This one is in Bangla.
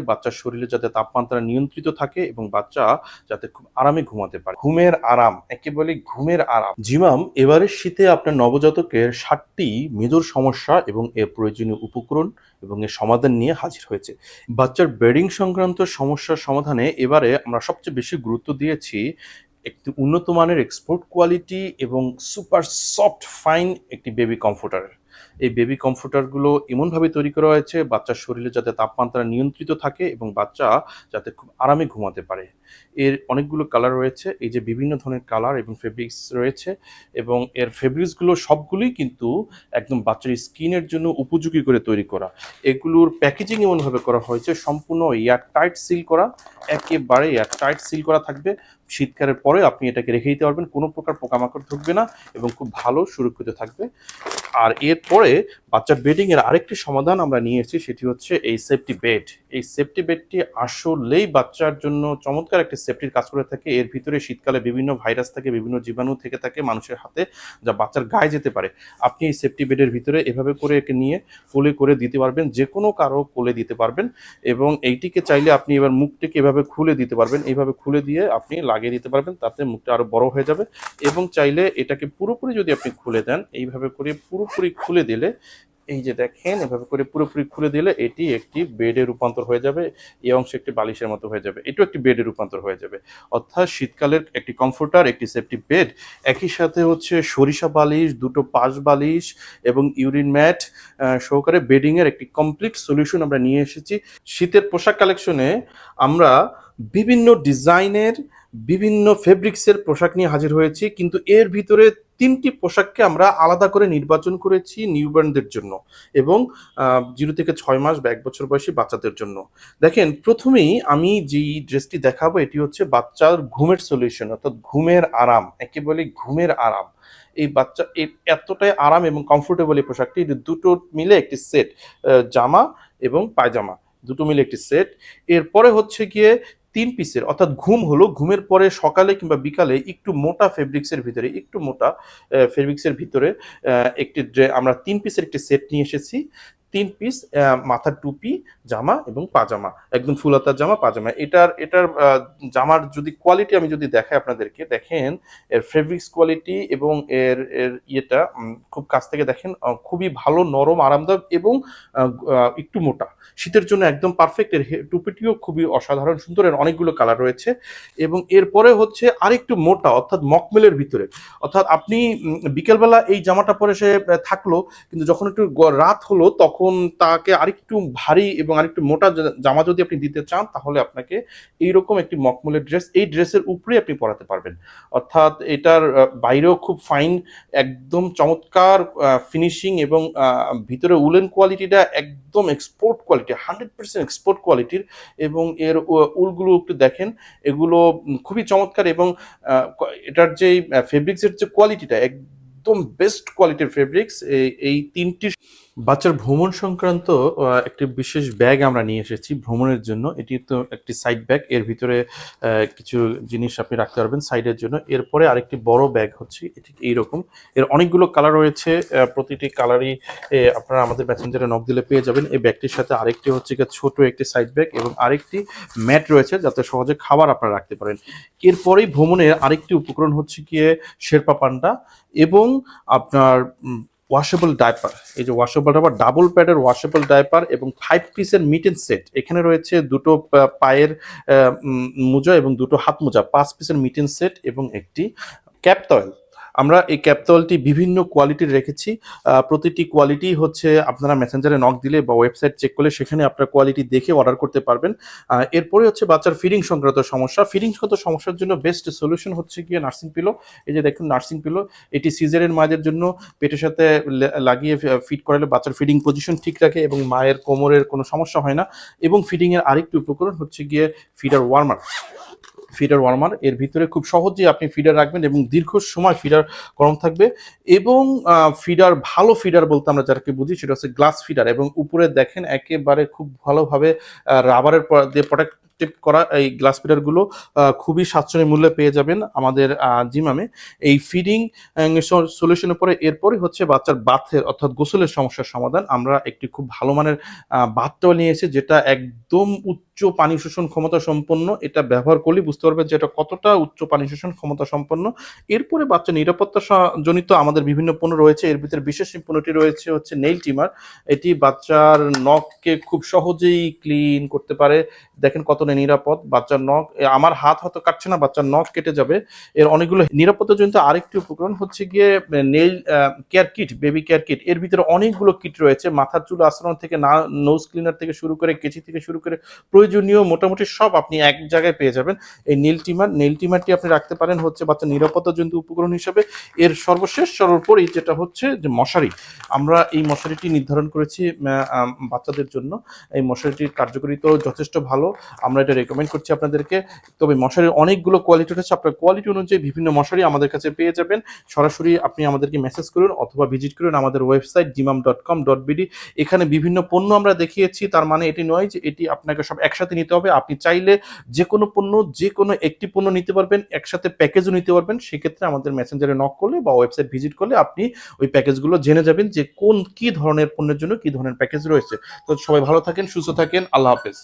বাচ্চার শরীরে যাতে তাপমাত্রা নিয়ন্ত্রিত থাকে এবং বাচ্চা যাতে খুব আরামে ঘুমাতে পারে। ঘুমের আরাম একেবারে ঘুমের আরাম। জিমাম, এবারের শীতে আপনার নবজাতকের ষাটটি মেজর সমস্যা এবং এর প্রয়োজনীয় উপকরণ এবং এর সমাধান নিয়ে হাজির হয়েছে। বাচ্চার বেডিং সংক্রান্ত সমস্যার সমাধানে এবারে আমরা সবচেয়ে বেশি গুরুত্ব দিয়েছি একটি উন্নত মানের এক্সপোর্ট কোয়ালিটি এবং সুপার সফট ফাইন একটি বেবি কমফোর্টার এই বেবি কমফোর্টারগুলো এমনভাবে তৈরি করা হয়েছে, বাচ্চার শরীরে যাতে তাপমাত্রা নিয়ন্ত্রিত থাকে এবং বাচ্চা যাতে খুব আরামে ঘুমাতে পারে। এর অনেকগুলো কালার রয়েছে, এই যে বিভিন্ন ধরনের কালার এবং ফেব্রিক্স রয়েছে এবং এর ফেব্রিক্সগুলো সবগুলোই কিন্তু একদম বাচ্চার স্কিনের জন্য উপযোগী করে তৈরি করা। এগুলোর প্যাকেজিং এমনভাবে করা হয়েছে, সম্পূর্ণ এয়ার টাইট সিল করা, একেবারে এয়ার টাইট সিল করা থাকবে। শীতকালের পরে আপনি এটাকে রেখে দিতে পারবেন, কোনো প্রকার পোকামাকড় ঢুকবে না এবং খুব ভালো সুরক্ষিত থাকবে। আর এরপরে বাচ্চার বেডিং এর আরেকটি সমাধান আমরা নিয়ে এসেছি, সেটি হচ্ছে এই সেফটি বেড এই সেফটি বেডটি আসলেই বাচ্চার জন্য চমৎকার একটি সেফটির কাজ করে থাকে। এর ভিতরে শীতকালে বিভিন্ন ভাইরাস থাকে, বিভিন্ন জীবাণু থেকে থাকে মানুষের হাতে, যা বাচ্চার গায়ে যেতে পারে। আপনি এই সেফটি বেডের ভিতরে এভাবে করে একে নিয়ে কোলে করে দিতে পারবেন, যে কোনো কারও কোলে দিতে পারবেন এবং এইটিকে চাইলে আপনি এবার মুখটিকে এভাবে খুলে দিতে পারবেন। এইভাবে খুলে দিয়ে আপনি লাগিয়ে দিতে পারবেন, তাতে মুখটা আরও বড় হয়ে যাবে এবং চাইলে এটাকে পুরোপুরি যদি আপনি খুলে দেন, এইভাবে করে পুরোপুরি খুলে দিলে, এই যে দেখেন, এভাবে করে পুরোপুরি খুলে দিলে এটি একটি বেডে রূপান্তর হয়ে যাবে, এই অংশ একটি বালিশের মতো হয়ে যাবে, এটাও একটি বেডে রূপান্তর হয়ে যাবে। অর্থাৎ শীতকালের একটি কমফোর্টার, একটি সেফটি বেড, একই সাথে হচ্ছে সরিষা বালিশ, দুটো পাশ বালিশ এবং ইউরিন ম্যাট সহকারে বেডিংয়ের একটি কমপ্লিট সলিউশন আমরা নিয়ে এসেছি। শীতের পোশাক কালেকশনে আমরা বিভিন্ন ডিজাইনের, বিভিন্ন ফেব্রিক্সের পোশাক নিয়ে হাজির হয়েছি, কিন্তু এর ভিতরে তিনটি পোশাককে আমরা আলাদা করে নির্বাচন করেছি নিউবার্নদের জন্য এবং জিরো থেকে ছয় মাস বা এক বছর বয়সী বাচ্চাদের জন্য। দেখেন, প্রথমেই আমি যেই ড্রেসটি দেখাবো এটি হচ্ছে বাচ্চার ঘুমের সলিউশন, অর্থাৎ ঘুমের আরাম একে বলে ঘুমের আরাম। এই বাচ্চা এতটাই আরাম এবং কমফোর্টেবল এই পোশাকটি দুটো মিলে একটি সেট জামা এবং পায়জামা, দুটো মিলে একটি সেট। এরপরে হচ্ছে গিয়ে তিন পিসের অর্থাৎ ঘুম হলো, ঘুমের পরে সকালে কিংবা বিকালে একটু মোটা ফেব্রিক্সের ভিতরে, একটু মোটা ফেব্রিক্সের ভিতরে একটি আমরা তিন পিসের একটি সেট নিয়ে এসেছি। তিন পিস মাথার টুপি, জামা এবং পাজামা, একদম ফুলাতার জামা, পাজামা। এটার এটার জামার যদি কোয়ালিটি আমি যদি দেখাই আপনাদেরকে, দেখেন এর ফেব্রিক্স কোয়ালিটি এবং এর এর ইয়েটা খুব কাছ থেকে দেখেন খুবই ভালো, নরম, আরামদায়ক এবং একটু মোটা। শীতের জন্য একদম পারফেক্ট এর টুপিটিও খুবই অসাধারণ, সুন্দর, এর অনেকগুলো কালার রয়েছে। এবং এরপরে হচ্ছে আরেকটু মোটা, অর্থাৎ মকমেলের ভিতরে। অর্থাৎ আপনি বিকেলবেলা এই জামাটা পরে সে থাকল, কিন্তু যখন একটু রাত হলো, তখন তাকে আরেকটু ভারী এবং আরেকটু মোটা জামা যদি আপনি দিতে চান, তাহলে আপনাকে এইরকম একটি মকমলের ড্রেস এই ড্রেসের উপরে আপনি পরাতে পারবেন। অর্থাৎ এটার বাইরেও খুব ফাইন একদম চমৎকার ফিনিশিং এবং ভিতরে উলেন কোয়ালিটিটা একদম export quality hundred percent export কোয়ালিটির এবং এর উলগুলো একটু দেখেন, এগুলো খুবই চমৎকার এবং এটার যে ফেব্রিক্সের যে কোয়ালিটিটা একদম বেস্ট কোয়ালিটির ফেব্রিক্স এই তিনটি বাচ্চার ভ্রমণ সংক্রান্ত একটি বিশেষ ব্যাগ আমরা নিয়ে এসেছি। ভ্রমণের জন্য এটি তো একটি সাইড ব্যাগ এর ভিতরে কিছু জিনিস আপনি রাখতে পারবেন সাইডের জন্য। এরপরে আরেকটি বড় ব্যাগ হচ্ছে, এটি এইরকম। এর অনেকগুলো কালার রয়েছে প্রতিটি কালারই আপনারা আমাদের প্যাসেঞ্জারে নক দিলে পেয়ে যাবেন। এই ব্যাগটির সাথে আরেকটি হচ্ছে গিয়ে ছোট একটি সাইড ব্যাগ এবং আরেকটি ম্যাট রয়েছে যাতে সহজে খাবার আপনারা রাখতে পারেন। এরপরেই ভ্রমণের আরেকটি উপকরণ হচ্ছে গিয়ে শেরপা পান্ডা এবং আপনার ওয়াশেবল ডাইপার এই যে ওয়াশেবল ডাইপার ডাবল প্যাডের ওয়াশেবল ডাইপার এবং ফাইভ পিসের মিটেন সেট এখানে রয়েছে দুটো পায়ের মোজা এবং দুটো হাত মোজা, পাঁচ পিসের মিটেন সেট এবং একটি ক্যাপ তয়েল। আমরা এই ক্যাপতলটি বিভিন্ন কোয়ালিটির রেখেছি। প্রতিটি কোয়ালিটি হচ্ছে আপনারা মেসেঞ্জারে নক দিলে বা ওয়েবসাইট চেক করলে সেখানে আপনার কোয়ালিটি দেখে অর্ডার করতে পারবেন। এরপরে হচ্ছে বাচ্চার ফিডিং সংক্রান্ত সমস্যা। ফিডিং সংক্রান্ত সমস্যার জন্য বেস্ট সলিউশন হচ্ছে গিয়ে নার্সিং পিলো এই যে দেখুন নার্সিং পিলো এটি সিজারের মায়েদের জন্য পেটের সাথে লাগিয়ে ফিট করালে বাচ্চার ফিডিং পজিশন ঠিক রাখে এবং মায়ের কোমরের কোনো সমস্যা হয় না। এবং ফিডিংয়ের আরেকটি উপকরণ হচ্ছে গিয়ে ফিডার ওয়ার্মার ফিডার ওয়ার্মার এর ভিতরে খুব সহজেই আপনি ফিডার রাখবেন এবং দীর্ঘ সময় ফিডার গরম থাকবে এবং ফিডার ভালো ফিডার বলতে আমরা যাকে বুঝি সেটা হচ্ছে গ্লাস ফিডার এবং উপরে দেখেন একেবারে খুব ভালোভাবে রাবারের দিয়ে প্রোটেক্ট প্রোটেক্ট করা এই গ্লাস ফিডারগুলো খুবই সাশ্রয়ী মূল্যে পেয়ে যাবেন আমাদের জিমামে। এই ফিডিং সলিউশনের পরে এরপরে হচ্ছে বাচ্চার বাথের অর্থাৎ গোসলের সমস্যার সমাধান। আমরা একটি খুব ভালো মানের বাথটাও নিয়েছি যেটা একদম উচ্চ পানি শোষণ ক্ষমতা সম্পন্ন। এটা ব্যবহার করলে বুঝতে পারবেন যে এটা কতটা উচ্চ পানি শোষণ ক্ষমতা সম্পন্ন। এরপরে বাচ্চা নিরাপত্তা জনিত আমাদের বিভিন্ন পণ্য রয়েছে। এর ভিতরে বিশেষ পণ্যটি রয়েছে হচ্ছে নেইল টিমার এটি বাচ্চার নখকে খুব সহজেই ক্লিন করতে পারে। দেখেন কতটা নিরাপদ বাচ্চার নখ আমার হাত হয়তো কাটছে না, বাচ্চার নখ কেটে যাবে। এর অনেকগুলো নিরাপত্তা জনিত আরেকটি উপকরণ হচ্ছে গিয়ে nail care kit, baby care kit. এর ভিতরে অনেকগুলো কিট রয়েছে, মাথার চুল আশ্রণ থেকে না নোজ ক্লিনার থেকে শুরু করে, কেচি থেকে শুরু করে, প্রয়োজনীয় মোটামুটি সব আপনি এক জায়গায় পেয়ে যাবেন। এই নীল টিমার নীল টিমারটি আপনি রাখতে পারেন হচ্ছে বাচ্চা নিরাপত্তা জনিত উপকরণ হিসেবে। এর সর্বশেষ সর্বোপরি যেটা হচ্ছে যে মশারি। আমরা এই মশারিটি নির্ধারণ করেছি বাচ্চাদের জন্য। এই মশারিটির কার্যকারিতাও যথেষ্ট ভালো। আমরা এটা রেকমেন্ড করছি আপনাদেরকে। তবে মশারির অনেকগুলো কোয়ালিটি রয়েছে। আপনার কোয়ালিটি অনুযায়ী বিভিন্ন মশারি আমাদের কাছে পেয়ে যাবেন। সরাসরি আপনি আমাদেরকে মেসেজ করুন অথবা ভিজিট করুন আমাদের ওয়েবসাইট জিমাম ডট কম ডট বিডি এখানে বিভিন্ন পণ্য আমরা দেখিয়েছি। তার মানে এটি নয় যে এটি আপনাকে সব একসাথে নিতে হবে। আপনি চাইলে যে কোনো পণ্য, যে কোনো একটি পণ্য নিতে পারবেন, একসাথে প্যাকেজও নিতে পারবেন। সেক্ষেত্রে আমাদের মেসেঞ্জারে নক করলে বা ওয়েবসাইট ভিজিট করলে আপনি ওই প্যাকেজগুলো জেনে যাবেন যে কোন কি ধরনের পণ্যের জন্য কি ধরনের প্যাকেজ রয়েছে। তো সবাই ভালো থাকেন, সুস্থ থাকেন। আল্লাহ হাফেজ।